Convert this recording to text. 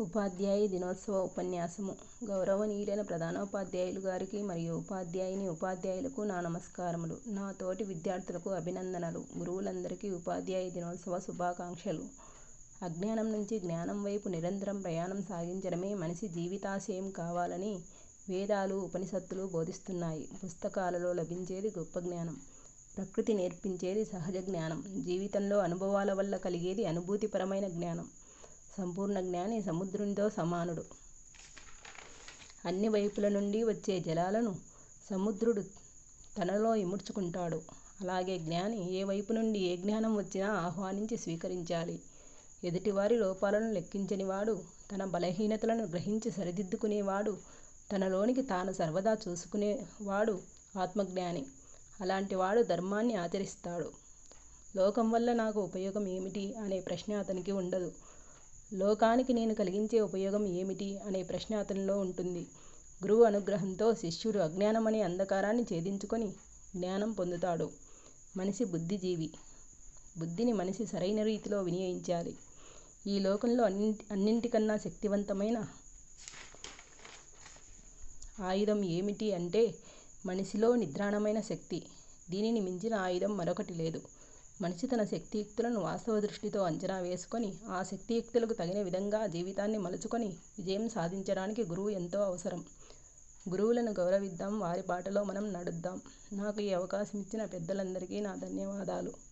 ఉపాధ్యాయ దినోత్సవ ఉపన్యాసము. గౌరవనీయులైన ప్రధానోపాధ్యాయులు గారికి మరియు ఉపాధ్యాయుని ఉపాధ్యాయులకు నా నమస్కారములు. నా తోటి విద్యార్థులకు అభినందనలు. గురువులందరికీ ఉపాధ్యాయ దినోత్సవ శుభాకాంక్షలు. అజ్ఞానం నుంచి జ్ఞానం వైపు నిరంతరం ప్రయాణం సాగించడమే మనిషి జీవితాశయం కావాలని వేదాలు ఉపనిషత్తులు బోధిస్తున్నాయి. పుస్తకాలలో లభించేది గొప్ప జ్ఞానం. ప్రకృతి నేర్పించేది సహజ జ్ఞానం. జీవితంలో అనుభవాల వల్ల కలిగేది అనుభూతిపరమైన జ్ఞానం. సంపూర్ణ జ్ఞాని సముద్రునితో సమానుడు. అన్ని వైపుల నుండి వచ్చే జలాలను సముద్రుడు తనలో ఇముడ్చుకుంటాడు. అలాగే జ్ఞాని ఏ వైపు నుండి ఏ జ్ఞానం వచ్చినా ఆహ్వానించి స్వీకరించాలి. ఎదుటివారి లోపాలను లెక్కించనివాడు తన బలహీనతలను గ్రహించి సరిదిద్దుకునేవాడు తనలోనికి తాను సర్వదా చూసుకునేవాడు ఆత్మజ్ఞాని. అలాంటి వాడు ధర్మాన్ని ఆచరిస్తాడు. లోకం వల్ల నాకు ఉపయోగం ఏమిటి? అనే ప్రశ్న అతనికి ఉండదు. లోకానికి నేను కలిగించే ఉపయోగం ఏమిటి? అనే ప్రశ్న అతనిలో ఉంటుంది. గురువు అనుగ్రహంతో శిష్యుడు అజ్ఞానం అనే అంధకారాన్ని ఛేదించుకొని జ్ఞానం పొందుతాడు. మనిషి బుద్ధిజీవి. బుద్ధిని మనిషి సరైన రీతిలో వినియోగించాలి. ఈ లోకంలో అన్నింటి అన్నింటికన్నా శక్తివంతమైన ఆయుధం ఏమిటి అంటే మనిషిలో నిద్రాణమైన శక్తి. దీనిని మించిన ఆయుధం మరొకటి లేదు. మనిషి తన శక్తియుక్తులను వాస్తవ దృష్టితో అంచనా వేసుకొని ఆ శక్తియుక్తులకు తగిన విధంగా జీవితాన్ని మలుచుకొని విజయం సాధించడానికి గురువు ఎంతో అవసరం. గురువులను గౌరవిద్దాం వారి బాటలో మనం నడుద్దాం. నాకు ఈ అవకాశం ఇచ్చిన పెద్దలందరికీ నా ధన్యవాదాలు.